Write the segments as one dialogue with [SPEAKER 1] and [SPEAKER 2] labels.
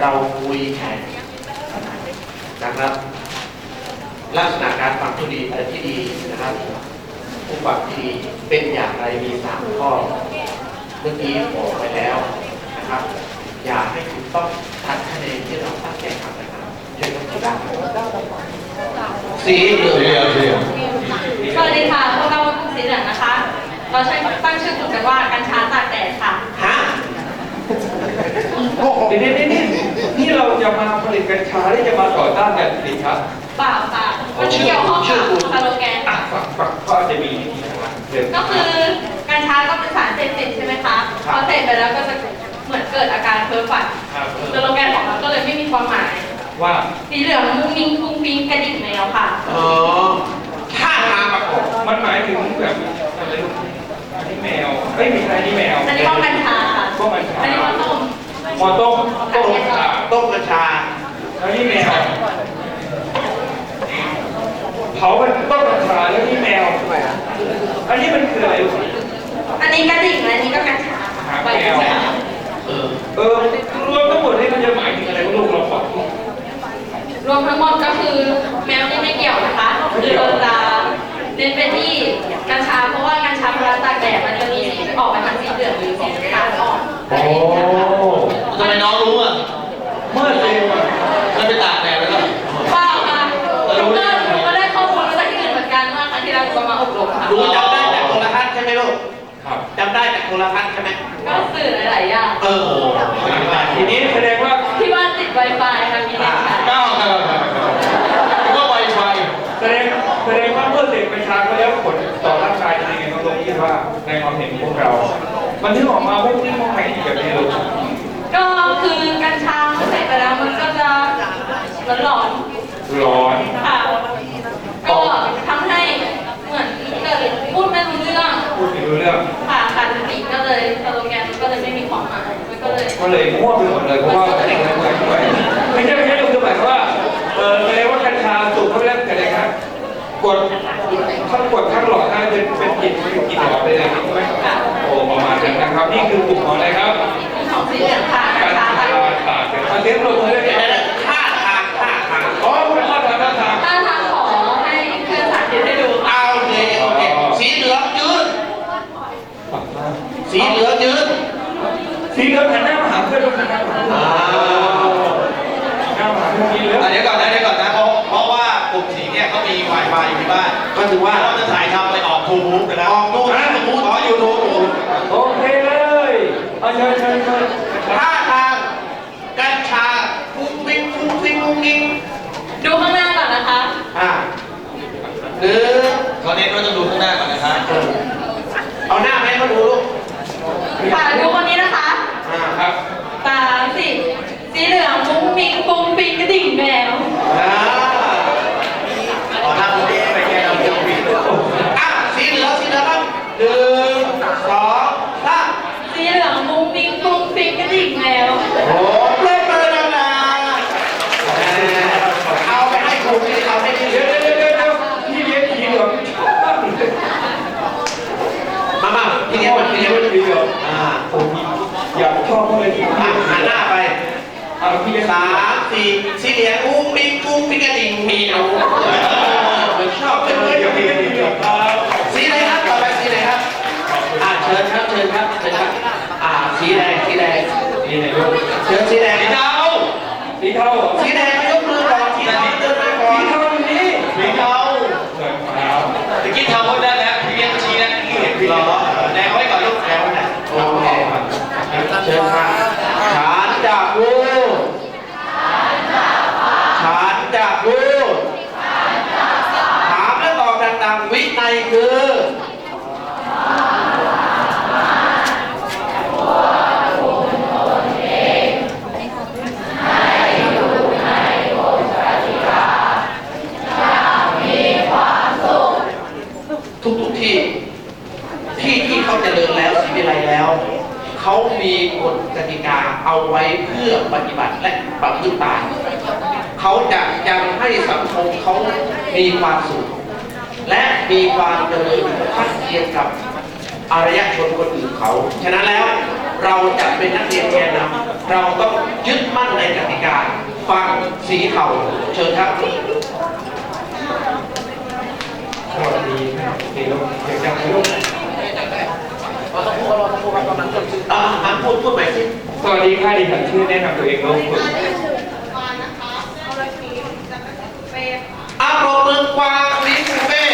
[SPEAKER 1] เราคุยแข่งนะครับ ลักษณะการฟังที่ดีแต่ที่ดีนะครับผู้ฟังที่ดีเป็นอย่างไรมีสามข้อ เมื่อกี้บอกไปแล้วนะครับ อย่าให้คุณต้องทัดคะแนนที่เราตั้งใจทำนะครับเชิญครับสีเหลือง
[SPEAKER 2] สวัสดีค่ะพวกเรากลุ่มสีเหลืองนะคะ เราใช้ตั้งชื่อกลุ่มกันว่ากัญชาตากแดดค่ะ
[SPEAKER 1] ฮะ
[SPEAKER 3] เดี๋ยวนี่นี่ นี่เราจะมาผลิตกัญชาที่จะมาต่อต้านยาเสพติดครับ
[SPEAKER 2] เปล่าค่ะมันเกี่ยวข้องกับสโลแกน
[SPEAKER 3] อะฝักฝักก็จะมีวิธีการเดิน
[SPEAKER 2] ก็คือกัญชาก็เป็นสารเสพติดใช่ไหมคะพอเสพไปแล้วก็จะเหมือนเกิดอาการเพ้อฝัน
[SPEAKER 3] ครับ
[SPEAKER 2] สโลแกนของเราก็เลยไม่มีความหมาย
[SPEAKER 3] ว่า
[SPEAKER 2] สีเหลืองมุ้งมิ้งฟุ้งฟิ้งกระดิ่งแมวค่ะ
[SPEAKER 1] อ๋อท่าทางประกอบ
[SPEAKER 3] มันหมายถึงแบบอะไรลูกอันนี้แมวเอ้ยไม่ใช่อันนี้แมว
[SPEAKER 2] อันนี้ก็กัญชาค่ะ
[SPEAKER 3] ก็กัญชา
[SPEAKER 2] อันนี้ก็ต้ม
[SPEAKER 3] หมอต้มต้มกัญชา
[SPEAKER 1] ต้มกัญชา
[SPEAKER 3] แล้วนี่แมว เผาเป็นต้มกัญชาแล้วนี่แมว อันนี้มันคืออะไรลูก
[SPEAKER 2] อันนี้กระดิ่งอันนี้ก็กัญชาค่ะ
[SPEAKER 3] หาง
[SPEAKER 2] ใบ
[SPEAKER 3] แม
[SPEAKER 2] กัญ
[SPEAKER 3] ว
[SPEAKER 2] ชา
[SPEAKER 1] เออ
[SPEAKER 3] เออรวมทั้งหมดนี่มันจะหมายถึงอะไรลูกเราขอ
[SPEAKER 2] รวมทั้งหมดก็คือแมวนี่ไม่เกี่ยวนะคะคือเราจะเน้นไปที่กัญชาเพราะว่ากัญชาเวลาตากแดดมันจะมีสีออกมาทางสีเหลืองหรือสีน้ำตาลอ่อน
[SPEAKER 3] โอ้
[SPEAKER 4] ทำไมน้องรู้อะ
[SPEAKER 3] เมื่อเร็วอะ
[SPEAKER 4] มันไปตากแดดแล้วก็
[SPEAKER 2] ว้าวค่ะหนูก็หนูก็ได้ข้อมูลมาจากที่อื่นเหมือนกันเมื่อครั้งที่เราก็มาอบรมค่ะ
[SPEAKER 1] รู้จำได้จากโทรทัศน์ใช่ไหมลูก
[SPEAKER 3] ครับ
[SPEAKER 1] จำได้จากโทรทัศน์ใช่ไหม
[SPEAKER 2] ก็สื่อหลายๆอย่าง
[SPEAKER 1] เออ
[SPEAKER 3] ทีนี้แสดงว่า
[SPEAKER 2] ที่บ้านติด Wi-Fi ค่ะมีเน็ตใช้
[SPEAKER 4] ก้าวครับก็ไวไฟ
[SPEAKER 3] แสดงแสดงว่าเมื่อเสพกัญชาไปแล้วผลต่อร่างกายเป็นยังไงบ้างลูกคิดว่าในความเห็นของพวกเรา มันถึงออกมาพวกที่พวกใครแบบนี้ลูก
[SPEAKER 2] ก็คือกัญชาเสร็จไปแล้วมันก็จะหลอน
[SPEAKER 3] ร้อน
[SPEAKER 2] ๆค่ะ ก็ทำให้เหมือนเกิดพูดไม่รู้เรื่อง
[SPEAKER 3] พูดไม่รู้เรื่อง
[SPEAKER 2] ค่ะขาดสติก็เลยสโลแกนมันก็เลยไม่มีความหมายมันก็เลย
[SPEAKER 3] ก็เลยมั่วไปหมดเลยเพราะว่าไม่ได้ไม่ได้ไม่ใช่ไม่ใช่ลูกคือหมายความว่าเออแสดงว่ากัญชาสูบเข้าไปแล้วเกิดอะไรครับกดทั้งกดทั้งหลอดได้เป็นเป็นกลิ่นเป็นกลิ่นหลอดได้เลยใช่ไหมโอ้ประมาณนั้นนะครับนี่คือกลุ่มของอะไรครับ
[SPEAKER 2] ของสีเหลืองค่ะกั
[SPEAKER 3] กั
[SPEAKER 2] ญ
[SPEAKER 3] ญ
[SPEAKER 2] ชา
[SPEAKER 3] ชา
[SPEAKER 2] ค่ะ
[SPEAKER 3] ตากเป็นอาเซียนรวมเลย
[SPEAKER 1] เดี๋ยว
[SPEAKER 3] นะ
[SPEAKER 1] เดี๋ยวท่าทางท่าทาง
[SPEAKER 3] อ๋อเป็นมาตรฐาทาง
[SPEAKER 2] ถ้าทางขอให้เพื่อนสาธิตให้ดู
[SPEAKER 1] เอาโอเคโอเคสีเหลืองยืนสีเหลืองยืน
[SPEAKER 3] สีเหลืองหันหน้ามาหาเพื่อนลูกหันหน้ามาหาอ่า
[SPEAKER 1] ว
[SPEAKER 3] หน้ามาหาเพื่อนกินแล้ว
[SPEAKER 4] อะเดี๋ยวก่อนนะเดี๋ยวก่อนนะเพราะเพราะว่ากลุ่มสีเนี่ยเขามี Wi-Fi อยู่ที่บ้าน
[SPEAKER 1] ก็ถือว่า
[SPEAKER 4] เราจะถ่ายทำไปออกทูบูนะครับ
[SPEAKER 1] ออกนู่นนะมูดขออยู่ทูน
[SPEAKER 3] โอเคเลยเอาเชิญเชิญเชิญ
[SPEAKER 1] ท่าทางกัญชาฟุ้งฟิ้งฟุ้งฟิ้งฟุ้งฟิ้ง
[SPEAKER 2] ดูข้างหน้าก่อนนะคะ
[SPEAKER 1] อ่า หรือ
[SPEAKER 4] เขาเน้นว่าต้องดูข้างหน้าก่อนนะครับ
[SPEAKER 1] เอาหน้าให้เขาดูลูก
[SPEAKER 2] ค่ะดูคนนี้นะคะ
[SPEAKER 1] อ่า
[SPEAKER 3] ครับ
[SPEAKER 2] ตาสีสีเหลืองมุ้งมิ้งปุ้งปิ้งกระดิ่งแมว
[SPEAKER 1] อ่า
[SPEAKER 4] ขอทำตรงนี้ไปแก้เราเรื่องวิ่ง
[SPEAKER 1] อะสีเหลืองสีเหลืองครับหนึ่งสองสาม
[SPEAKER 2] สีเหลืองมุ้งมิ้งปุ้งปิ้งกระดิ่งแมว
[SPEAKER 1] โอ้เล่นมือดังนะเอาไปให้ครูที่เอาให้ที่
[SPEAKER 3] เดี๋ยวเดี๋ยวเดี๋ยวเดี๋ยวพี่เลี้ยงสีเหลืองชอบมากเลย
[SPEAKER 1] มามาพี่เลี้ยง
[SPEAKER 3] พี่
[SPEAKER 1] พี่
[SPEAKER 3] เลี้
[SPEAKER 1] เลี้
[SPEAKER 3] ย
[SPEAKER 1] ย
[SPEAKER 3] ง
[SPEAKER 1] ง
[SPEAKER 3] สีเหลือง
[SPEAKER 1] อ่า
[SPEAKER 3] ผมอยากชอบมากเลยที่
[SPEAKER 1] อะหันหน้าไป
[SPEAKER 3] เอาพี่เลี้ยง
[SPEAKER 1] สามสี่สีเหลืองกุ้งปิ้งกุ้งปิ้งกระดิ่งมีเอาเหมือนชอบ
[SPEAKER 3] เดี๋
[SPEAKER 1] จั
[SPEAKER 3] ยว
[SPEAKER 1] งเลย
[SPEAKER 3] เดี๋ยวพี่เลี้ยงสีเหลืองครับ
[SPEAKER 1] สีอะไรครับต่อไปสีอะไรครับอ่าเชิญครับเชิญครับเชิญครับอ่าสีแดงสีแดง
[SPEAKER 3] นี่ไหนลูก
[SPEAKER 1] เชิญสีแดง
[SPEAKER 4] สี
[SPEAKER 1] สี
[SPEAKER 4] เทา
[SPEAKER 3] สีเทาเหรอ
[SPEAKER 1] สีแดงยกมือก่อนสีแดงเดินไปก่อ
[SPEAKER 3] สี
[SPEAKER 1] น
[SPEAKER 3] เทาอยู่นี่
[SPEAKER 4] สีเทา
[SPEAKER 3] เหมือนขาว
[SPEAKER 4] ตะกี้เทาก็ได้แล้วพี่เลี้ยงชี้นะที่เห็นพี่
[SPEAKER 1] ชิญครับฉันจะพูดฉันจะพูดถามและตอบดังๆวินัยคือามีกติกาเอาไว้เพื่อปฏิบัติและประพฤติตามเขาจะยังให้สังคมเขามีความสุข และมีความเจริญทัดเทียมกับอารยชนคนอื่นเขา ฉะนั้นแล้วเราจะเป็นนักเรียนแกนนำเราต้องยึดมั่นในกติกาฟังสีเขาเชิญครับ
[SPEAKER 3] สวัสดีครับเดี๋ยว เดี๋ยวจะลูก
[SPEAKER 1] อ่าอ่าพูดพูดใหม่สิ
[SPEAKER 3] สวัสดีค่ะดิฉันชื่อแนะนำตัวเองลูกคุณ
[SPEAKER 1] อาโปรบมือกวางลิฟูเป้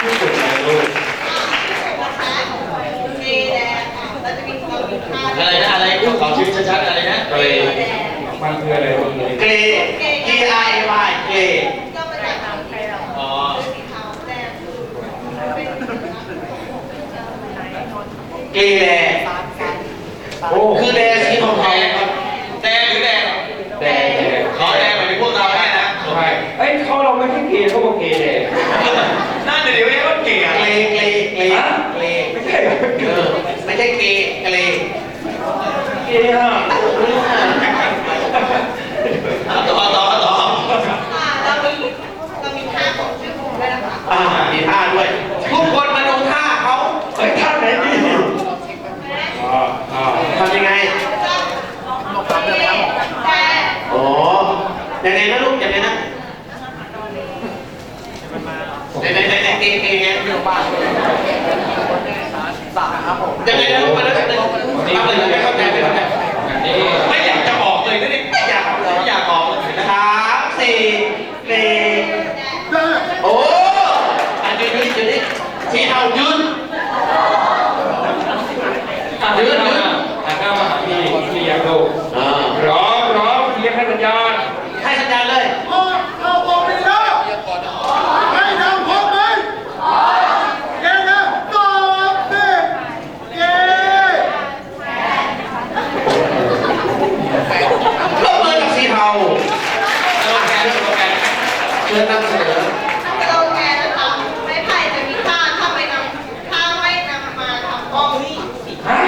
[SPEAKER 3] ชื่อสุดนะลูก
[SPEAKER 4] อะไรนะอะไรขอชื่อชัดๆอะไรนะ
[SPEAKER 3] เกรย์มันคืออะไรลูกเลย
[SPEAKER 1] เกร G I Y เกร
[SPEAKER 4] อ๋อ
[SPEAKER 1] เกรแด
[SPEAKER 3] โอ้
[SPEAKER 1] คือแดสีทอง
[SPEAKER 4] แด
[SPEAKER 1] ทอง
[SPEAKER 4] งครับแดงหรือแดง
[SPEAKER 3] แดงแดง
[SPEAKER 4] ขอแดงหมายถึงพวกเราแน่นะ
[SPEAKER 3] ใช่เอ้ยเขาเราไม่ใช่เกย์เขาบอกเกย์แดง
[SPEAKER 4] นั่นเดี๋ยวนี้ว่าเก่ง
[SPEAKER 1] เกรเกรเกร
[SPEAKER 3] ฮะ
[SPEAKER 1] เกร
[SPEAKER 3] ไม่ใช่เหรอ
[SPEAKER 1] เออไม่ใช่เกรเกร
[SPEAKER 3] เกย์ฮะ
[SPEAKER 4] ต่อต่อต่อ
[SPEAKER 1] อ่ามีท่าด้วย ทุกคนมาดูท่าเขา
[SPEAKER 3] เฮ้ยท่านไหนดีอ่าอ่า
[SPEAKER 1] ทำยังไงโอ้ยังไงนะลูกยังไงนะไหนไหนไหนไหนเกรเกรไงยังไงนะลูกมาแล้วกันเลยทำเลยไม่เข้าใจไม่เข้าใจ
[SPEAKER 3] อันนี้
[SPEAKER 4] ไม่อยากจะบอกเลยนะนี่ไม่อยากไม่อยากบอกเลยนะ
[SPEAKER 1] สามสี่เกรโอ้อะยืนยืนยืนนี่ที่เอายืน
[SPEAKER 3] อะเดี๋ยวนะอะหน้ามาหาพี่พี่ยังลูก
[SPEAKER 1] อ่า
[SPEAKER 3] พร้อมพร้อมเรียกให้สัญญาณ
[SPEAKER 1] ให้สัญญาณเลย ร่วมมือกับสีเทา
[SPEAKER 4] สโลแกนสโลแกน
[SPEAKER 1] เชิญนำเสนอ
[SPEAKER 3] ฮะ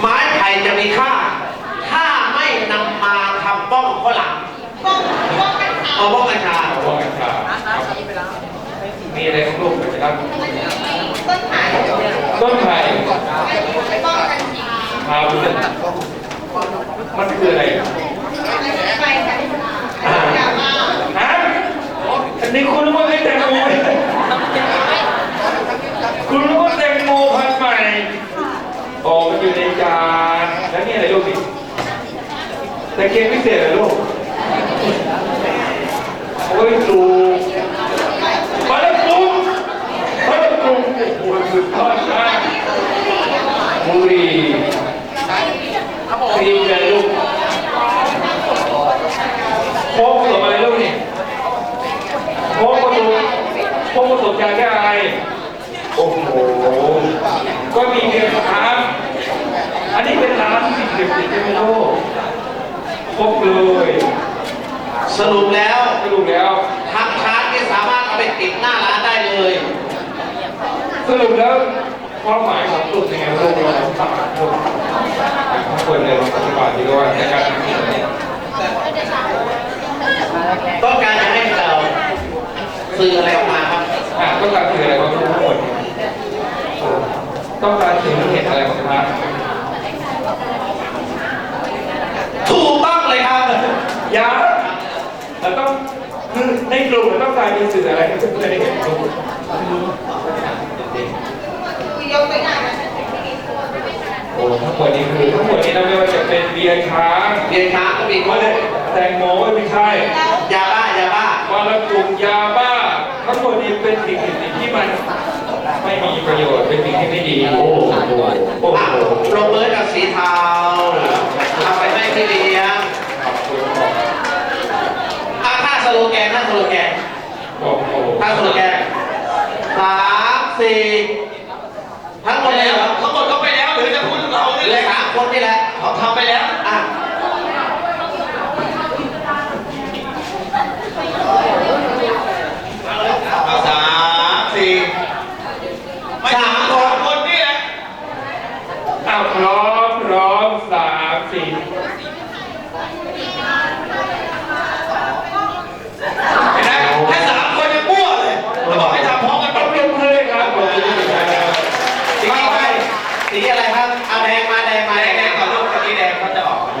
[SPEAKER 1] ไม้ไผ่จะมีค่า ถ้าไม่นำมาทำป้องข้าวหลังเอาป้องกัญชา
[SPEAKER 3] ขอบคุณครับมีอะไรของลูกไหมครับต้นไผ่ ครับ มันคืออะไรฮะอันนี้คุณรู้ว่าไม่แตงโมคุณรู้ว่าแตงโมพันใหม่อ๋อมันอยู่ในจานแล้วนี่อะไรลูกนี่ตะเกียงพิเศษเหรอลูกโอ้ยปลูมาแล้วปลูกมาแล้วปลูกโอ้โหสุดยอดมากบุหรี ครีมอะไรลูกโค้กผสมอะไรลูกนี่โค้กผสมโค้กผสมยาแก้ไอโอ้โหก็มีเพียงน้ำอันนี้เป็นน้ำสิ่งเด็ดๆใช่ไหมลูกครบเลย
[SPEAKER 1] สรุปแล้ว
[SPEAKER 3] สรุปแล้ว
[SPEAKER 1] ทางชาร์จนี่สามารถเอาไปติดหน้าร้านได้เลย
[SPEAKER 3] สรุปแล้ว ความหมายของกลุ่มยังไงลูกเราต้องตัดทุกทุกคนเลยลองปฏิบัติดีว่าในการทำกิจเนี่ย
[SPEAKER 1] ต้องการจะให้เราสื่ออะไรออกมาครับ
[SPEAKER 3] อะต้องการสื่ออะไรของทุกคนต้องการสื่อเห็นอะไรของพระ
[SPEAKER 1] ถูกต้องเลยครับ
[SPEAKER 3] ยาเราต้องคือในกลุ่มเราต้องการมีสื่ออะไรให้เพื่อนๆได้เห็นลู กโอ้ทั้งหมดนี้คือทั้งหมดนี้นะไม่ว่าจะเป็นเบียร์ช้าง
[SPEAKER 1] เรียนช้าก็มี
[SPEAKER 3] ไม่ได้แตงโมไม่ใช่
[SPEAKER 1] ยาบ้ายาบ้า
[SPEAKER 3] มาละกลุ่มยาบ้า ทั้งหมดนี้เป็นสิ่งสิ่งที่มันไม่มีประโยชน์เป็นสิ่งที่ไม่ดีโอ้โหโอ้
[SPEAKER 1] อะ
[SPEAKER 3] โห
[SPEAKER 1] ลงมือกับสีเทาเอาไปให้พี่เลี้ยง
[SPEAKER 3] ขอบคุณครับ
[SPEAKER 1] อะถ้าสโลแกนถ้าสโลแกน
[SPEAKER 3] โอ้โห
[SPEAKER 1] ถ้าสโลแกนสามสี่ทั้งหม
[SPEAKER 4] ไป
[SPEAKER 1] ดเลย
[SPEAKER 4] แล้ว
[SPEAKER 1] เหรอ
[SPEAKER 4] ทั้งหมดเขาไปแล้วหรือจะพูดเรา
[SPEAKER 1] เห
[SPEAKER 4] เนี่ย
[SPEAKER 1] ลือสามคนนี่แหละ
[SPEAKER 4] เขาทำไปแล้ว
[SPEAKER 1] อะ
[SPEAKER 4] เอาสามสี่ไม่สามคนนี่แหละ
[SPEAKER 3] อ้าวพร้อ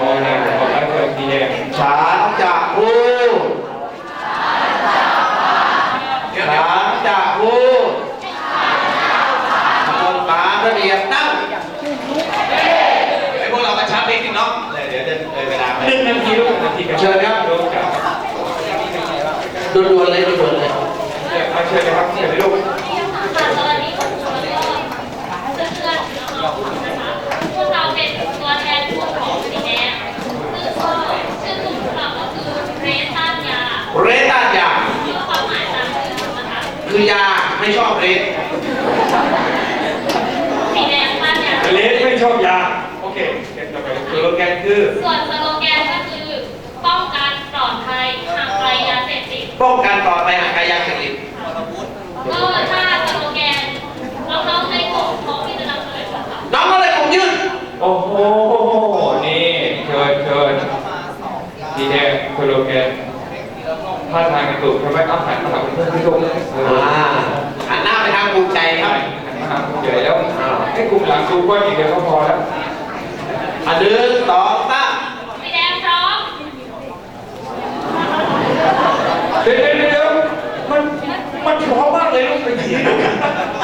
[SPEAKER 3] อนะขอบคุณครับสีแดง
[SPEAKER 1] ฉันจะพูด
[SPEAKER 4] เดี๋ยว
[SPEAKER 1] ฉั นจะพูดกฎหมายระเบียบนั่ง
[SPEAKER 4] ไอ้พวกเรากระชับนิดนึงเนาะเดี๋ยวเดี๋ยวเลยเวลาไป
[SPEAKER 3] หนึ่งนาทีลูกหนึ่งนาทีกัน
[SPEAKER 1] เชิญครับ
[SPEAKER 3] ลูกครับ
[SPEAKER 1] ด่วนๆเลยด่วนๆเลย
[SPEAKER 3] เดี๋ยวมาเชิญเลยครับเชิญเลยลูก
[SPEAKER 5] ค่ะสวัสดีคุณครูแล้วก็เพื่อนๆน้องๆนะคะพวกเราเป็นตัวแทนกลุ่มของสีแดงซึ่งก็ชื่อกลุ่มของเราก็คือเรสต้านยา
[SPEAKER 1] เรตต้านยา
[SPEAKER 5] ชื่อความหมายตามชื่อนะคะ
[SPEAKER 1] คือยา ไม่ชอบเรต
[SPEAKER 5] สีแดงต้านยา
[SPEAKER 3] เลสไม่ชอบยา โอเคเก็บต่อไปสโลแกนคือ
[SPEAKER 5] ส่วนสโลแกนก็คือป้องกันปลอดภัยห่างไกลยาเสพติด
[SPEAKER 1] ป้องกันปลอดภัยห่างไกลยาเสพติด
[SPEAKER 5] ก็ถ้าสโลแกนน้องๆในกลุ่มของที่จะนำเสนอค่ะ
[SPEAKER 1] น้องก็เลยผมยื่น
[SPEAKER 3] โอ้โห นี่เชิญเชิญสีแดงสโลแกน ท่าทางกระตุกทำไมเอาหันมาหาเพื่อนที่ลูกเออ
[SPEAKER 1] อ่าหันหน้าไปทางภูมิใจครับ
[SPEAKER 3] หันมาหาเฉยแล้วให้กลุ่มหลังดูก้อนอีกเดียวก็พอแล้ว
[SPEAKER 1] อันหนึ่งสองสาม
[SPEAKER 5] สีแดงพร้อม
[SPEAKER 3] เดี๋ยวเดี๋ยวเดี๋ยวมันมันพร้อมมากเลยลูกไปที
[SPEAKER 4] อ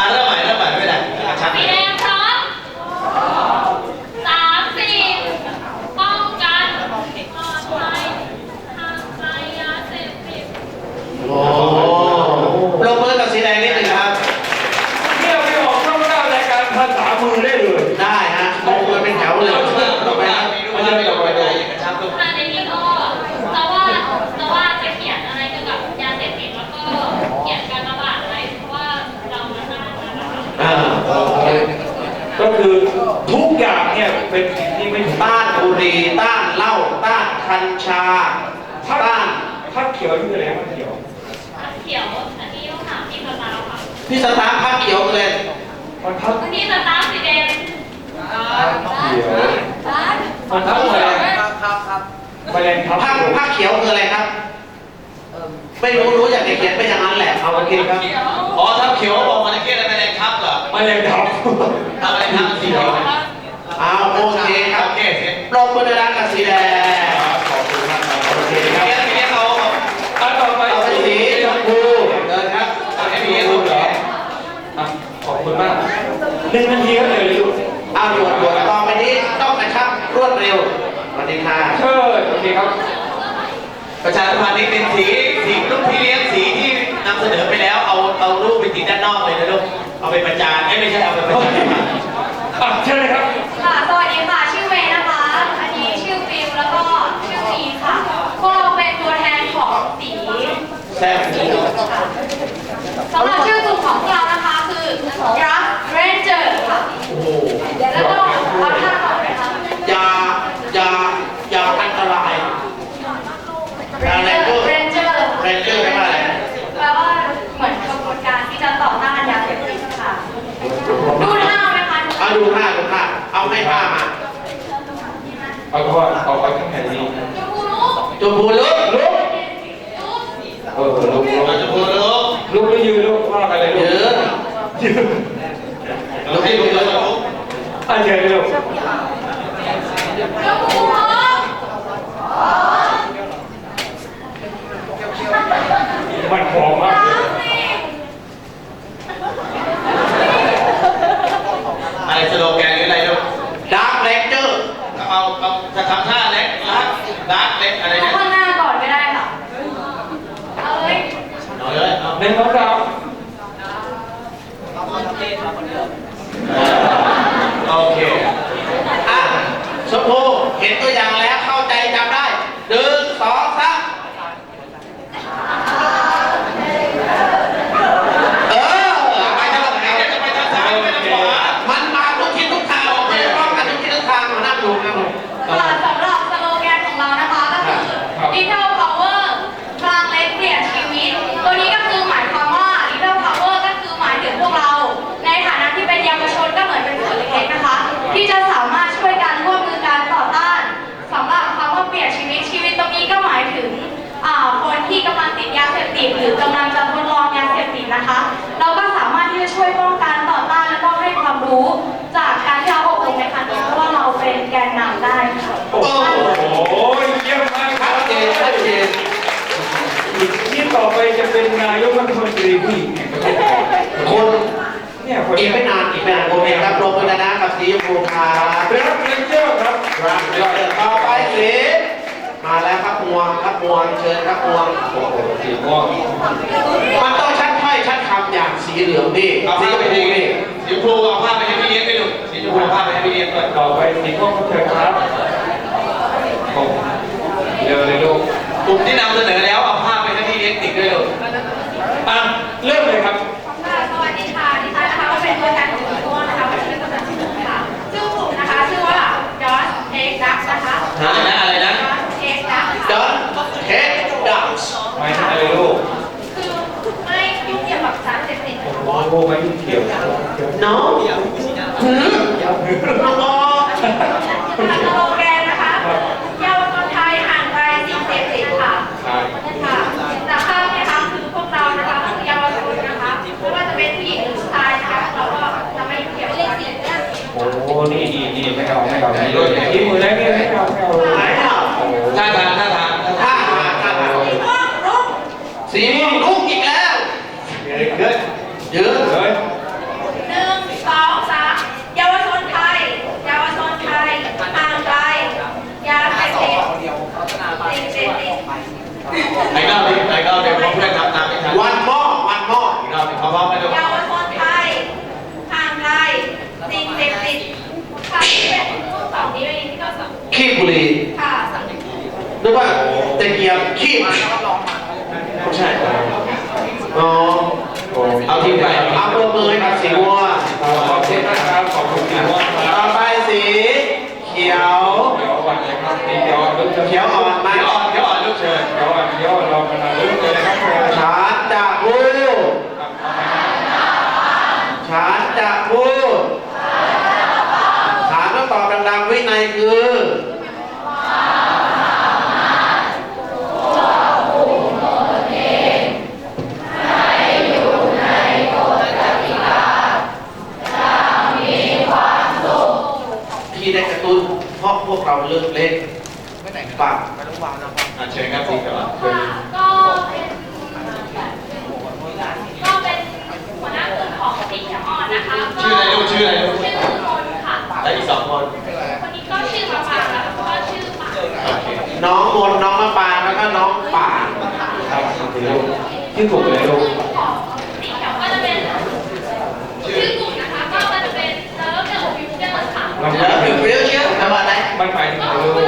[SPEAKER 4] ะเริ่มใหม่เริ่มใหม่ไม่เป็นไรกระชับ
[SPEAKER 5] สีแดงพร้อมสามสี่ป้องกันปลอดภัยห่างไกลยาเสพติด
[SPEAKER 1] โอ้ลงมือกับสีแดงนิดหนึ่งครับ
[SPEAKER 3] เนี่ยไปออกช่องเก้ารายการภาษามือได้เลย
[SPEAKER 1] ได้ฮะลงมือเป็นแถวเลย
[SPEAKER 4] ต่อไปครับมีรูปภาพมีรูปภาพกระชับลูก
[SPEAKER 5] ถ้าในนี้ก็จะว่าจะว่าจะเขียนอะไรเกี่ยวกับยาเสพติดแล้วก็เขียนการระบาดไว้เพราะว่าเรามันน่าจะนะคะ
[SPEAKER 1] อ่าโอเค
[SPEAKER 3] ก็คือทุกอย่างเนี่ยเป็นสิ่งที่ไม่ถูก
[SPEAKER 1] ต้านบุหรี่ต้านเหล้าต้านกัญชา
[SPEAKER 3] พัด
[SPEAKER 1] ต้าน
[SPEAKER 3] พัดเขียวนี่คืออะไรพัดเขียว
[SPEAKER 5] เขียวอันนี้ต้องถามพี่สตาร์ค่ะ
[SPEAKER 1] พี่สตาร์พักเขียวเลย
[SPEAKER 3] มันพัด
[SPEAKER 5] พี่สตาร์สีแดง
[SPEAKER 3] เขียวมันพัดอะไรแมลงทับ
[SPEAKER 1] พักพักเขียวคืออะไรครับไม่รู้รู้อยากจะเขียนไปอย่างนั้นแหละเอาโอเคครับ
[SPEAKER 4] อ๋อทับเขียวบอกมาตะเกียบอะไรแมลงทับเหรอ
[SPEAKER 3] แมลงทับ
[SPEAKER 4] ทำอะไรทับสีเขียว
[SPEAKER 1] เอาโอเคครับ
[SPEAKER 4] โอเคเสร็จ
[SPEAKER 1] ปรบมือดังๆกับสีแดง
[SPEAKER 3] ขอบคุณมากครับ
[SPEAKER 1] โอเค
[SPEAKER 4] ที
[SPEAKER 1] ครับ
[SPEAKER 4] นี้ทีนี้เขาเอา
[SPEAKER 3] อะต่อไป
[SPEAKER 1] เอาไปสีชมพูเดินครับ
[SPEAKER 4] เอาให้พี่เลี้ยงดูเหรอ
[SPEAKER 3] อะขอบคุณมาก หนึ่งนาทีก็เดี๋ยวเลยลูก
[SPEAKER 1] เอาด่วนด่วนต่อไปนี้ต้องกระชับรวดเร็วสวัสดีค่ะ
[SPEAKER 3] เชิญโอเคครับ
[SPEAKER 4] ประชาสัมพันธ์นี้เป็นสีสีลูกพี่เลี้ยงสีที่นำเสนอไปแล้วเอาเอารูปไปติดด้านนอกเลยนะลูกเอาไปประจานเอ้ยไม่ใช่เอาไปประจาน
[SPEAKER 3] อะเชิญเลยครับ
[SPEAKER 6] ค่ะ สวัสดีค่ะ ชื่อเวย์นะคะ อันนี้ชื่อฟิล์มแล้วก็ชื่อฟีค่ะพวกเราเป็นตัวแทนของสี
[SPEAKER 1] แซ่บจริง
[SPEAKER 6] สำหรับชื่อกลุ่มของพวกเรานะคะคือ Rock Ranger ค่ะ
[SPEAKER 1] โอ้โห
[SPEAKER 6] แล้วก็เอาท่าก่อนไหมคะ
[SPEAKER 1] ยายายาอันตราย อะไรก็
[SPEAKER 6] Ranger
[SPEAKER 1] เรนเจอร์ไม่ว่าอะไร
[SPEAKER 6] แปลว่าเหมือนกระบวนการที่จะต่อต้านยาเสพติดค่ะ ดูท่าไหมคะ
[SPEAKER 1] เอาดูผ้าดูผ้าเอาให้ผ้ามา
[SPEAKER 3] เอาก็เอาเอาทั้งแผ่นนี้
[SPEAKER 6] ดูลูก
[SPEAKER 1] จมพูลุกลุก
[SPEAKER 3] เออลุกลุก
[SPEAKER 4] เราจะพูดลูก
[SPEAKER 3] ลุกแล้วยืนลุกว่ากันเลยลูก
[SPEAKER 1] ยืน
[SPEAKER 3] ยืน
[SPEAKER 4] เราให้ลูกเราลูก
[SPEAKER 3] อะเชิญเลยลูก
[SPEAKER 6] ดูลูก
[SPEAKER 3] มันหอมมากเลย
[SPEAKER 4] อะไรสโลแกนหรืออะไรลูก
[SPEAKER 1] ดาร์กเรนเจอร์
[SPEAKER 4] เอาเอาจะทำท่าเล็กลักลักเล็กอะไร
[SPEAKER 6] เอา
[SPEAKER 4] นะ
[SPEAKER 6] ข้างหน้าก่อนก็ได้ค่ะ เอาเลย
[SPEAKER 4] เอาเลยเอา
[SPEAKER 3] หนึ่งสองสาม
[SPEAKER 4] โอเค
[SPEAKER 1] อะชมพูเห็นตัวอย่างแล้วเข้าใจจำได้หนึ่งสองสามเออ
[SPEAKER 4] ไปทางไหนเนี่ยจะไปทางซ้ายไปทางขวา
[SPEAKER 1] มันมาทุกทิศทุกทางโอเคพร้อมกันทุกทิศทุกทางมานั่งดูนั่งดูเอ
[SPEAKER 6] ค่ะ
[SPEAKER 1] อ
[SPEAKER 6] สำหรับสโลแกนของเรานะคะก็คือ Little Power พลังเล็กเปลี่ยนชีวิต ตัวนี้ก็คือหมายความว่า Little Power ก็คือหมายถึงพวกเรา ในฐานะที่เป็นเยาวชนก็เหมือนเป็นส่วนเล็กๆนะคะ ที่จะสามารถช่วยกันร่วมมือกันต่อ
[SPEAKER 3] รีผู้หญิงแห่งประเทศไทย
[SPEAKER 1] คน
[SPEAKER 3] เนี่ยคน
[SPEAKER 1] อี
[SPEAKER 3] นี้
[SPEAKER 1] กไม่นานอีกไม่นานโอเคครับลงไปแล้วนะกับสีชมพูครับ
[SPEAKER 3] รับเลนเจอร์ครับ
[SPEAKER 1] ครับเดี๋ยวต่อไปสีมาแล้วครับงวงครับงวงเชิญครับงวง
[SPEAKER 3] โอ้โหสีม่วง
[SPEAKER 1] มันต้องชัดถ้อยชัดคำอย่างสีเหลืองนี่
[SPEAKER 4] เอา
[SPEAKER 1] สี
[SPEAKER 4] ผ้า
[SPEAKER 1] ช
[SPEAKER 4] ไป
[SPEAKER 1] ม
[SPEAKER 4] ให้
[SPEAKER 1] พูนี่
[SPEAKER 4] สีชมพูเอาผ้าไปให้พี่เลี้ยงไปลูกสีชมพูเอาผ้าไปให้พี่เลี้ยงก่อน
[SPEAKER 3] ต่อไปสีม่วงครับเชิญครับโอ้เร็วเลยลูก
[SPEAKER 4] กลุ่มที่นำเสนอแล้วเอาผ้าไปให้พี่เลี้ยงติดด้วยลูก
[SPEAKER 3] อะเริ่มเลยครับ
[SPEAKER 6] ค่ะสวัสดีค่ะดิฉันนะคะก็เป็นตัวแทนของตัวนะคะวันนี้เป็นตัวแทนชื่อค่ะชื่อกลุ่มนะคะชื่อว่า Dot Take Duck นะคะ
[SPEAKER 4] อะไรนะอะไรนะ
[SPEAKER 6] Dot Take Duck
[SPEAKER 1] ดอนเทสดักส์
[SPEAKER 3] ไม่ใช่เลยลูก
[SPEAKER 6] คือไม่ยุ่งเกี่ยวกับสารเสพติด
[SPEAKER 3] โอ้โหไม่ยุ่งเกี่ยว
[SPEAKER 1] น้องหืมน้อง
[SPEAKER 6] ทางโลแกนนะคะเยาวชนไทยห่างไกลสิ่งเสพติดค่ะ
[SPEAKER 3] ครับ
[SPEAKER 6] ค่ะจากภาพเนะคะคือพวกเรานะคะคือเยาวชนนะคะไม่ว่าจะเป็นผู้หญิงหรือผู้ชายนะคะเราก็จะไม่เกี่ยวกับสิ่งเรื่อง
[SPEAKER 3] โอ้โหนี่ดีดีไม่ เอาไม่เอานี่ด้วยที่มือแล้วนี่ไม่เอาไม่เอา
[SPEAKER 1] ไหนอะ
[SPEAKER 3] โอ้โห
[SPEAKER 4] ท่าทางท่าทางท่าทาง
[SPEAKER 1] ท่าทางท่าทาง
[SPEAKER 6] ม่วงรุ่ง
[SPEAKER 1] สีม่วงลุกอีกแล้ว
[SPEAKER 3] เดี๋ยวเกิด
[SPEAKER 1] ยืน
[SPEAKER 3] เฮ้ย
[SPEAKER 6] หนึ่งสองสามเยาวชนไทย เยาวชนไทยห่างไกลยาเสพติดสิ่งเสพติด
[SPEAKER 4] ไอ้รอบหนึงไอ้รอบหนึงเพราะเพื่อนทำตามไม่ทัน
[SPEAKER 1] วันหม้อวันหม้อ
[SPEAKER 4] อีกรอบหนึงเขาพร้อมไหมลูก
[SPEAKER 6] เยาวชนไทยห่างไกลสิ่งเสพติดค่ะที่เป็นสองนี้เองที่เราสอง
[SPEAKER 1] ขี้บุหรี่
[SPEAKER 6] ค่ะ
[SPEAKER 1] นึกว่าตะเกียบขี้ไม่ใช่อ๋อ
[SPEAKER 3] โอ้
[SPEAKER 4] เอาทิ้งไป
[SPEAKER 1] เอาเบอร์มือให้กับสีม่วง
[SPEAKER 3] ขอบคุณนะครับขอบคุณสีม่วงค
[SPEAKER 1] ต่
[SPEAKER 3] รั
[SPEAKER 1] อบ ไปสีเขียว
[SPEAKER 3] เดี๋ยว วันเลยครับนี่เดี๋ยวลูกจะ
[SPEAKER 1] เขียวอ่อนไหม
[SPEAKER 4] เดี๋ยวอ่อนเดี๋ยวอ่อนลูกเชิญ
[SPEAKER 3] เดี๋ยววันเดี๋ยวเรากำลังลุ้นเลยนะครับเชิญครับ
[SPEAKER 1] ฉันจะพูดฉันจะพูดถามต้องตอบดังๆวินัยคือที่ได้กระตุ้นเพราะพวกเราเลิกเล่น ป่ะ
[SPEAKER 4] อะเชิญครับสีเขียวอะ
[SPEAKER 5] ก็เป็นก็เป็นหัวหน้ากลุ่มของสีเขียวอ่อนนะคะก็
[SPEAKER 4] ชื่ออะไรลูกชื่ออะไรลูก
[SPEAKER 5] ชื่อมนค่ะ
[SPEAKER 4] และอีกสองคน
[SPEAKER 5] คนนี้ก็ชื่อประปาแล้วก็ชื่อปา
[SPEAKER 4] โอเค
[SPEAKER 1] น้องมนต์น้องมะปรางแล้วก็น้องป่าน
[SPEAKER 3] ครับสีลูกที่ถูกเลยลูก
[SPEAKER 5] ของสีเขียวก็จะเป็นชื่อกลุ่มนะคะก็จะเป็นเลิฟเดอะฟิวเจอร์ค่ะ
[SPEAKER 3] มัน
[SPEAKER 1] แล้วผิวเปรี้ยวเชียวทำอะไร
[SPEAKER 3] มันหมายถึง
[SPEAKER 5] ก็
[SPEAKER 3] อะไร
[SPEAKER 5] คือ
[SPEAKER 3] ลูก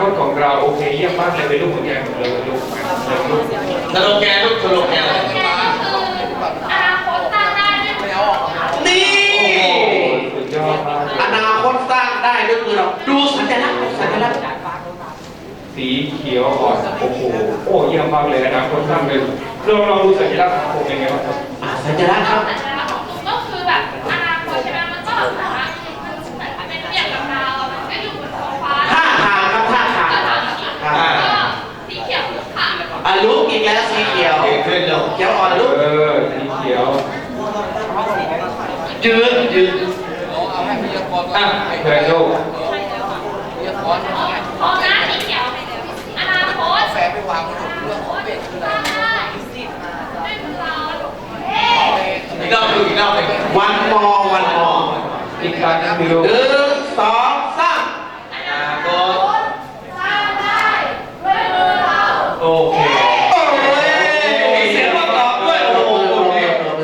[SPEAKER 5] คตของเรา
[SPEAKER 3] โอเคเยี่ยมมากเลยเป็นลูกของแกหมดเลยลูกเลยลูก
[SPEAKER 4] สโลแกนลูกสโลแกนอะไร
[SPEAKER 5] แกก็คืออนาคตสร้างได้ด้วยมือเรา
[SPEAKER 1] นี่
[SPEAKER 3] ยอดมาก
[SPEAKER 1] อนาคตสร้างได้ด้วยมือเราดูสัญลักษณ์สัญลักษณ์
[SPEAKER 3] สีเขียวอ่อนโอ้โหโอ้เยี่ยมมากเลยอนาคตสร้างเลยลองลองดูสัญลักษณ์ของผมเป็นไงบ้างครับ
[SPEAKER 1] อะสัญลักษณ์ครับ
[SPEAKER 5] แล้
[SPEAKER 1] วสีเขียว
[SPEAKER 4] เก่งขึ้นลูก
[SPEAKER 1] เขียวอ่อนลุก
[SPEAKER 3] เออสีเขียว
[SPEAKER 1] ยืนยืน
[SPEAKER 3] อะเพื่อนลูก
[SPEAKER 5] พอนะสีเขียวอนาคตแฝงไปวางบนหัวเป็ดได้ด้วยมือเราเฮ้
[SPEAKER 4] อีกรอบลูกอีกรอบหนึ่ง
[SPEAKER 1] วันมอวันมอ
[SPEAKER 3] อีกครั้งหนึงพี่ลูก
[SPEAKER 1] หนึ่งสองสาม
[SPEAKER 4] อนาคต
[SPEAKER 6] สร้างได้ด้วยมือเรา
[SPEAKER 4] โอเค
[SPEAKER 1] โอ้ย
[SPEAKER 4] มีเสียงประกอบด้วยโอ้โห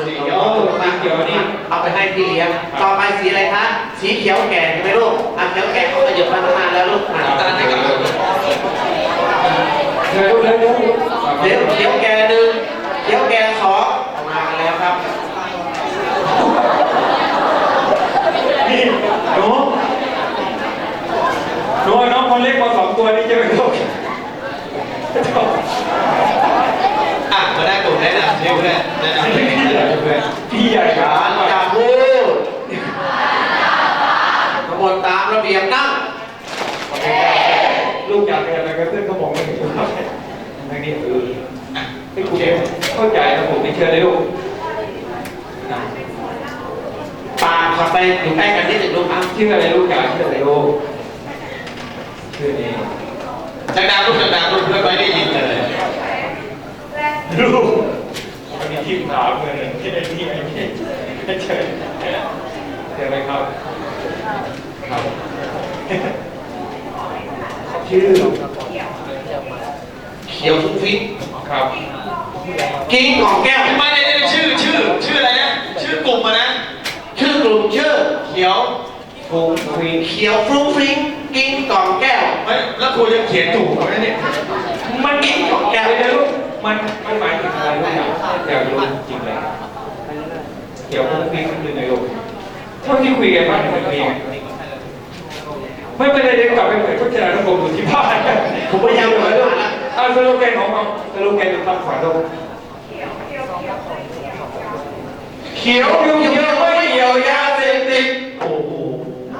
[SPEAKER 4] สีเขียว
[SPEAKER 3] โอ้สีเขียวนี่
[SPEAKER 1] เอาไปให้พี่เลี้ยง ต่อไปสีอะไรคะ สีเขียวแก่ใช่ไหมลูกอะเขียวแก่เขาขยับมาตั้งนานแล้วลูกอะ
[SPEAKER 4] น้ำตาลให้กับลูก
[SPEAKER 3] เร็วเร็วเร็ว
[SPEAKER 1] เขียวเขียวแก่หนึ่งเขียวแก่สองมากันแล้วครับ
[SPEAKER 3] นี่หนูหนูเอาน้องคนเล็กมาสองตัวนี่จะไปลูก
[SPEAKER 4] อะมาได้กลุ่มแนะนำชื่อเพื่อนแนะนำเพื่อน
[SPEAKER 3] พี่ใหญ่ครั
[SPEAKER 1] การ
[SPEAKER 3] บ
[SPEAKER 1] จะพูดขบวนตามระเบียบนั่ง
[SPEAKER 3] ลูกอยากเป็นอะไรก็เพื่อนเขาบอกไม่เห็นครับ นั่นนี่เออให้คุณเข้าใจนะผมไม่เชื่อเลยลูก
[SPEAKER 1] ปากขับไปอยู่ใกล้กันนิดหนึ่งลูกครับ
[SPEAKER 3] ชื่ออะไรลูกจ๋าเชื่ออะไรลูกชื่อนี้
[SPEAKER 4] ดังๆลูกดังๆลูกเพื่อนไม่ได้ยินเลย
[SPEAKER 3] ลูกมันมีที่ถามเลยที่ไอ้นี่ไอ้นี่ไม่เจอเจอไหมครับครับชื่อ
[SPEAKER 1] ขียวฟุ้งฟิ้ง
[SPEAKER 3] ครับ
[SPEAKER 1] กิ้งของแก้ว
[SPEAKER 4] ไม่ได้ได้ชื่อชื่อ ชื่ออะไรนะ ชื่อกลุ่มอะนะ
[SPEAKER 1] ชื่อกลุ่มชื่อ
[SPEAKER 4] เขียว
[SPEAKER 3] ฟูงฟิง
[SPEAKER 1] เขียวฟรุ้งฟริ้งกิ้งกล่องแก้ว
[SPEAKER 4] ไม่แล้วครูจะเขียนถูกไหมเนี่ย
[SPEAKER 1] มันกิ้งกล่อง
[SPEAKER 3] แก
[SPEAKER 1] แก้ว
[SPEAKER 3] ไปเลยลูกมันมันหมายถึงอะไรลูกอยากอยากรู้จริงเลยเกี่ยวกับฟิงคือในลูกเท่าที่คุยกันบ้างเป็นยังไงไม่เป็นไรเดี๋ยวกลับไปเผยพจนานุกรมอยู่ที่บ้าน
[SPEAKER 1] ผมพยายาม
[SPEAKER 3] เล
[SPEAKER 1] เลยย
[SPEAKER 3] ลู กอ่าสโลแกนของเราสโลแกนคำขวัญเรา
[SPEAKER 1] เขียวเขียวเขียวไม่เขียวยาเสพติด
[SPEAKER 3] โอ้โห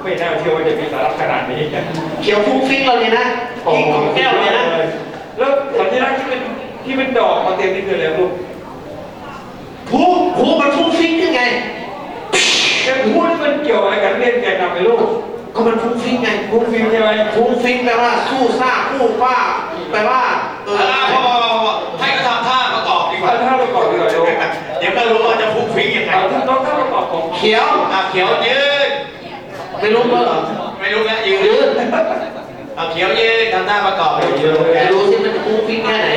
[SPEAKER 3] ไม่น่าเชื่อว่าจะมีสาระขนาดนี้
[SPEAKER 1] เขียวฟรุ้งฟริ้งเราเนี่ยนะกิ้งกล่องแก้วเนี่ยนะ
[SPEAKER 3] แล้วสัญลักษณ์ที่เป็นที่เป็นดอกมาเต็มนี่คืออะไรลูก
[SPEAKER 1] ผูผูมันฟรุ้งฟริ้งยังไง
[SPEAKER 3] แกพูดมันเกี่ยวอะไรกันเล่นแกนำไปลูก
[SPEAKER 1] ก็มันฟรุ้งฟริ้งไง
[SPEAKER 3] ฟุ้งฟิ้งใช่ไหม
[SPEAKER 1] ฟรุ้งฟริ้งแปลว่าสู้ซ่าคู่ฟ้าแปลว่าเอ
[SPEAKER 4] อพอพอให้เขาทำท่าประกอบดีกว่า
[SPEAKER 3] ท่าประกอบดีกว่า
[SPEAKER 4] เดี๋ยวก็รู้ว่าจะฟุ้งฟิ้งยังไง
[SPEAKER 3] ต้องท่าประกอบของ
[SPEAKER 1] เขียว
[SPEAKER 4] อะเขียวยืน
[SPEAKER 1] ไม่รู้เมื่อเหรอ
[SPEAKER 4] ไม่รู้แล้วยืน
[SPEAKER 1] ยื
[SPEAKER 4] นเอาเขียวยืนทำท่าประกอบยืน
[SPEAKER 1] ไปดูสิมันฟรุ้งฟิ้งแค่ไหน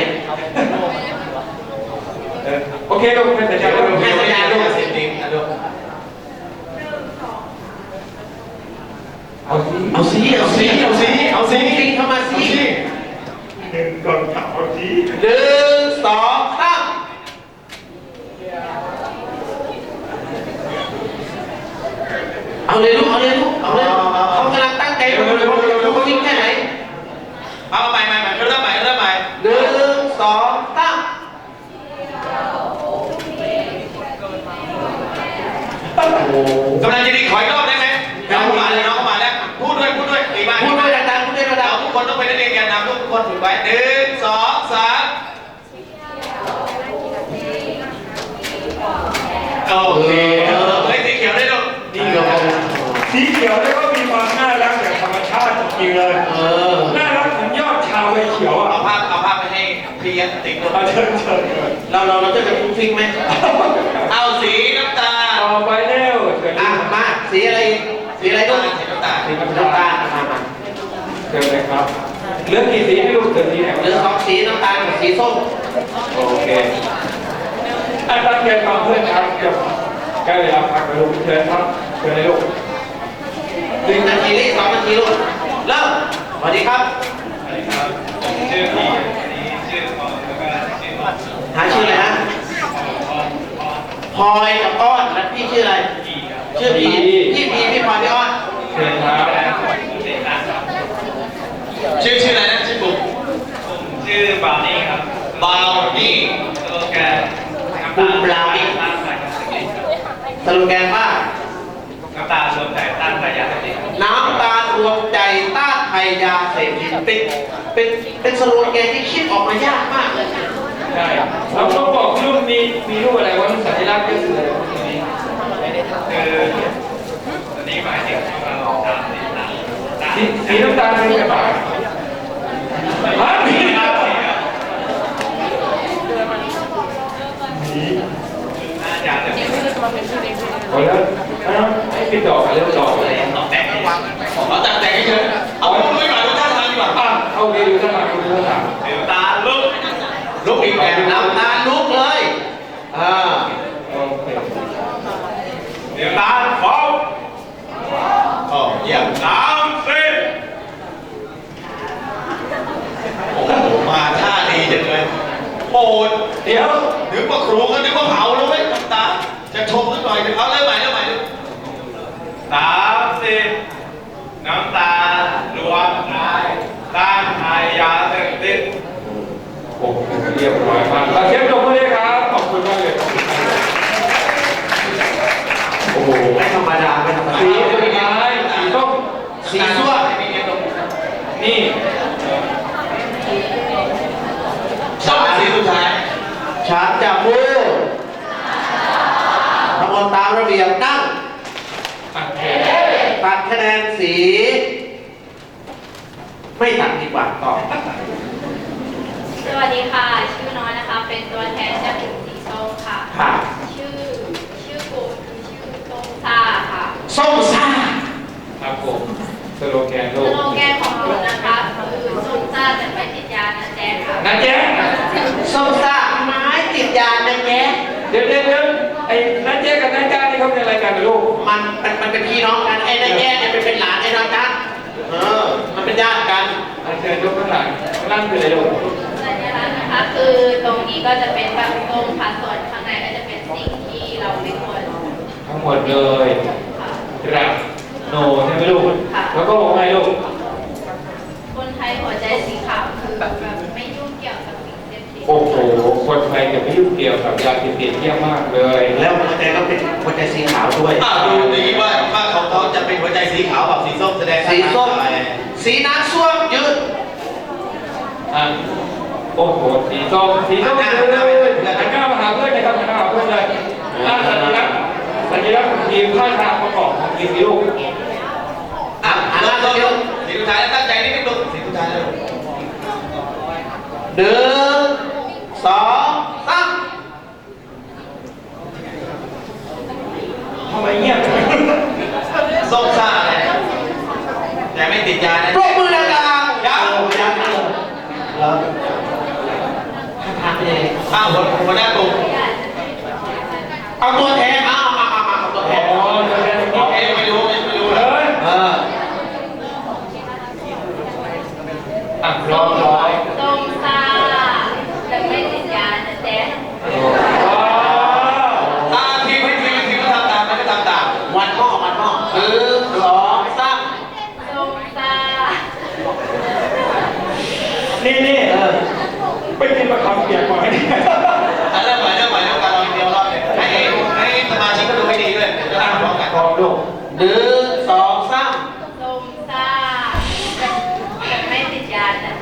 [SPEAKER 3] โอเคลูกเป็นสัญญาลูก
[SPEAKER 4] ให้สัญญาลูกเสียงดิงนะลูก
[SPEAKER 3] เอาสิ
[SPEAKER 1] เอาสิเอาสิ
[SPEAKER 4] เอาสิเอาสิ
[SPEAKER 1] เข้ามาสิ
[SPEAKER 3] หนึ่งกองเอาสิ
[SPEAKER 1] หนึ่สองสามเอาเลยลูก เอาเลยลูก เอาเลยเขากำลังตั้งใจดูเลยว่าเราจะวิ่งแค่ไหน
[SPEAKER 4] เอาใหม่ใหม่ใหม่เริ่มใหม่เริ่มใหม่
[SPEAKER 1] หนึ่งสองสาม
[SPEAKER 4] กำลังจะดีขออีกรอบได้ไหมน้องเข้ามาเลยน้องเข้ามาแล้วพูดด้วยพูดด้วยดีมาก
[SPEAKER 1] พูดด้วยดังๆพูดด้วยดั
[SPEAKER 4] เรา
[SPEAKER 1] ง
[SPEAKER 4] ทุกคนต้องเป็นนักเรียนแกนนำทุกคนฝึกไว้หนึ่งสองสามโอเคเออเฮ้ยสีเขียวได้ลูก
[SPEAKER 3] นี่เราสีเขียวแล้วก็มีความน่ารักแบบธรรมชาติจริงๆเลย
[SPEAKER 1] ๆเออ
[SPEAKER 3] น่ารักเหมือนยอดชาใบเขียวอะ
[SPEAKER 4] เอาภาพเอาภาพไปให้พี่ยันติดลูก
[SPEAKER 3] เอาเชิญเชิญเชิญ
[SPEAKER 1] เราเราเราจะเป็นฟุ้งฟิ้งไหม
[SPEAKER 4] เอาสีน้ำตาล
[SPEAKER 3] ต่อไปเร็วเชิญ
[SPEAKER 1] อะมาสีอะไรอีกสีอะไรลูก
[SPEAKER 4] สีน้ำตาล
[SPEAKER 1] สีน้ำตาลมามา
[SPEAKER 3] เชิญเลยครับเหลือกี่สีไม่รู้เชิญสีไหน
[SPEAKER 1] เหลือสองสีน้ำตาลกับสีส้ม
[SPEAKER 3] โอเคอันตั้งใจฟังเพื่อนครับเดี๋ยวใกล้เวลาพักไปลูกเชิญครับเชิญเลยลูก
[SPEAKER 1] หนึ่งนาทีหรือสองนาทีลูกเริ่มสวัสดีครับ
[SPEAKER 3] ชื่อพี่
[SPEAKER 1] หาชื่ออะไรฮะพลอยกับอ้อนแล้วพี่ชื่ออะไร ชื่อพีพี่พีพี่พลอยพี่อ้อน
[SPEAKER 3] เชิญครับ
[SPEAKER 4] ชื่อชื่ออะไรนะชื่อกลุ่ม
[SPEAKER 7] ชื่อบราวนี่ครับ
[SPEAKER 4] บาวนี่
[SPEAKER 7] สโลแกน
[SPEAKER 1] กลุ่มบราวนี่
[SPEAKER 7] ต้านสายยาเสพติด
[SPEAKER 1] สโลแกนว่า
[SPEAKER 7] น้ำตาลรวมใจต้านสายยาเสพติด
[SPEAKER 1] น้ำตาลรวมใจต้านภัยยาเสพติดเป็นเป็นเป็นสโลแกนที่คิดออกมายากมากเลย
[SPEAKER 3] ใช่เราต้องบอกรูปมีมีรูปอะไรว่าสัญลักษณ์ก็คืออะไรวะทีนี้
[SPEAKER 7] คืออันนี้หมายถึงเราตามสีน้ำตาล
[SPEAKER 3] สีสีน้ำตาลเป็นแบบว่าฮะมีครับ
[SPEAKER 7] น่าจะจะมี
[SPEAKER 3] โอ้แล้วให้ปิดดอกกันเริ่มดอกเลย
[SPEAKER 7] ต้องแต่งให้วาง
[SPEAKER 4] เอาจัดแต่งเฉยๆเอาพูดด้วยก่อนดูท่าทางดีกว่า
[SPEAKER 3] อะเอาดีดูท่าทางดูท่าทาง
[SPEAKER 7] น้ำตาลลุก
[SPEAKER 4] ลุกอีกแบบ
[SPEAKER 1] น้ำตาลลุกเลยอ่า
[SPEAKER 3] โอเค
[SPEAKER 7] น้ำตาลฟ้อง
[SPEAKER 4] โอ้เยี่ยม
[SPEAKER 7] น้ำสิ
[SPEAKER 4] โอ้โหมาท่าดีจังเลยโอ้ย
[SPEAKER 3] เดี๋ยว
[SPEAKER 4] นึกว่าครูก็นึกว่าเผาแล้วเว้ยน้ำตาจะชมสักหน่อยนึงเอาเริ่มใหม่เริ่มใหม่ดู
[SPEAKER 7] สามสิบน้ำตาลรวมใจต้านภัยยาเสพติด
[SPEAKER 3] โอ้โหเรียบร้อยมากเอาเชฟจบมือเลยครับ ขอบคุณมากเลยขอบคุณมากเลย
[SPEAKER 1] โอ้โหไม่ธรรมดาไม่ธรรมดา
[SPEAKER 3] สีสุดท้ายสีส้ม
[SPEAKER 1] สีส้วม
[SPEAKER 3] นี่
[SPEAKER 4] ชอบเป็นสีสุดท้าย
[SPEAKER 1] ฉันจะพูดทั้งหมดตามระเบียบนั่ง
[SPEAKER 3] อะโอเค
[SPEAKER 1] ตัดคะแนนสี ไม่ตัด
[SPEAKER 3] โลแกน
[SPEAKER 6] ส
[SPEAKER 3] ลูก
[SPEAKER 6] โลแกนของเรานะคะคือซุ่มซ่าแต่ไม่ติดยานะแจ๊คค่ะ
[SPEAKER 3] นะแจ๊ค
[SPEAKER 1] ส้มซ่าไม้ติดยานะแก
[SPEAKER 3] เดี๋ยวเดี๋ยวเดี๋ยวไอ้นัแจ๊คกับนัจ้านี่เขาเป็นอะไรกันลูก
[SPEAKER 1] มันมันมันเป็นพี่น้องกันไอ้นายแย่เนี่ยเป็นเป็นหลานไอ้น้องจ้าเออ มันเป็นญาติกัน
[SPEAKER 3] อาเชิญยกข้างหลังนั่นคืออะไรลูก
[SPEAKER 6] สัญลักษณ์นะคะคือตรงนี้ก็จะเป็นแบบตรงค่ะส่วนข้างในก็จะเป็นสิ่งที่เราไม่ควร
[SPEAKER 3] ทั้งหมดเลย
[SPEAKER 6] ค่ะ
[SPEAKER 3] รักโนใช่ไหมลูก
[SPEAKER 6] ค่ะ
[SPEAKER 3] แล้วก็บอกไงลูก
[SPEAKER 6] คนไทยหัวใจสีขาวคือแบบไม่ยุ่งเกี่ยวกับสิ่งเสพติด
[SPEAKER 3] โอ้โห คนไทยจะไม่ยุ่งเกี่ยวกับยาเสพติดเยี่ยมมากเลย
[SPEAKER 1] แล้วหัวใจก็เป็นหัวใจสีขาวด้วย
[SPEAKER 4] อ้าวดูดีว่าถ้าของเขาจะเป็นหัวใจสีขาวกับสีส้มแสดง
[SPEAKER 1] สีส้ม
[SPEAKER 4] อะไร
[SPEAKER 1] สีน้ำส้วมยืด
[SPEAKER 3] อะโอ้โห สีส้ม สีส้มเลยหันหน้ามาหาเพื่อนเลยครับหันหน้ามาหาเพื่อนเลยอะสัญลักษณ์สัญลักษณ์ของทีมท่าทางประกอบของทีมสิลูก
[SPEAKER 4] อะอะส้มส้มสีสุดท้ายแล้วตั้งใจนิดนึงลูกสีสุดท้ายแล้วลูก
[SPEAKER 1] หนึ่ง สองสาม
[SPEAKER 3] ทำไมเงียบ
[SPEAKER 4] ส้มซ่าเนี่ยแต่ไม่ติดยานะ
[SPEAKER 1] ปรบมือดังๆ
[SPEAKER 4] ยัง
[SPEAKER 1] ยังยังแล้วท่าทางเป็นยังไง
[SPEAKER 4] อ้าวหัวหัวหน้ากลุ่ม
[SPEAKER 1] เอาตัวแทนเอาเอาเอาเอาเอาตัวแทน
[SPEAKER 3] อ๋อแสดงอย่าง
[SPEAKER 4] โอ
[SPEAKER 3] นี้
[SPEAKER 4] เคไม่รู้ไม่รู้
[SPEAKER 3] เล
[SPEAKER 4] เลย
[SPEAKER 3] ย
[SPEAKER 1] เออ
[SPEAKER 3] อะร้องร้อย
[SPEAKER 6] ส้มซ่าแต่ไม่ติดยานะแจ๊ค
[SPEAKER 3] อ๋อ
[SPEAKER 4] อ่าทีมให้ทีมทีมก็ทำตามมันก็ทำตาม
[SPEAKER 1] วันหม้อวันหม้อหนึ่งสองสาม
[SPEAKER 6] ส้มซ่า
[SPEAKER 3] นี่นี่
[SPEAKER 1] เออ
[SPEAKER 3] ไม่กินมะขามเปียกมาให้เนี่ย
[SPEAKER 4] อะเริ่มใหม่เริ่มใหม่เริ่มการลองอีกเดียวรอบหนึ่งให้ให้สมาชิกก็ดูให้ดีด้วยเดี๋ยวจะ
[SPEAKER 3] อะ
[SPEAKER 4] ทำพร้อมกัน
[SPEAKER 3] พร้อมลูก
[SPEAKER 1] หนึ่งสองสาม
[SPEAKER 6] ส้มซ่าแต่ไม่ติดยานะ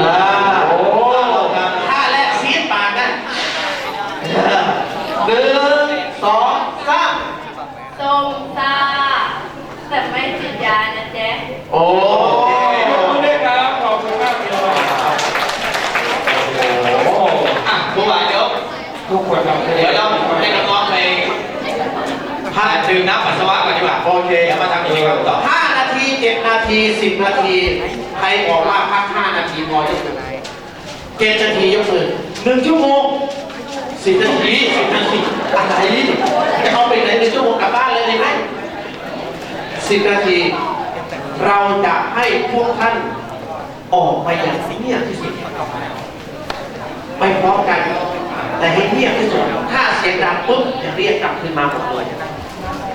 [SPEAKER 6] แจ๊ค
[SPEAKER 1] อ่า
[SPEAKER 3] โอ้
[SPEAKER 1] ท่าแรกซีดปากนะหนึ่งสองสาม
[SPEAKER 6] ส้มซ่าแต่ไม่ติดยานะแจ๊ค
[SPEAKER 1] โอ้
[SPEAKER 3] ยกมือด้วยครับขอบคุณมากเลยโอ้โห
[SPEAKER 4] อะครูหวานเดี๋ยว
[SPEAKER 3] ทุกคนทำ
[SPEAKER 4] เดี๋ยวเราให้น้องๆไปพักดื่มน้ำปัสสาวะก่อนดีกว่า
[SPEAKER 1] โอเค
[SPEAKER 4] เดี๋ยวมาทำกิจกรรมต่อ
[SPEAKER 1] ห้านาทีเจ็ดนา ทีสิบนาที ใครบอกว่าพักห้านาทีพอยกมือเจ็ดนาทียกมือหนึ่งชั่วโมงสิบนาทีสิบนาทีอะไรจะเอาไปไหนหนึ่งชั่วโมงกลับบ้านเลยได้ไหมสิบนาที เราจะให้พวกท่านออกไปอย่างเงียบที่สุดไปพร้อมกัน แต่ให้เงียบที่สุดถ้าเสียงดังปุ๊บจะเรียกกลับขึ้นมาหมดเลย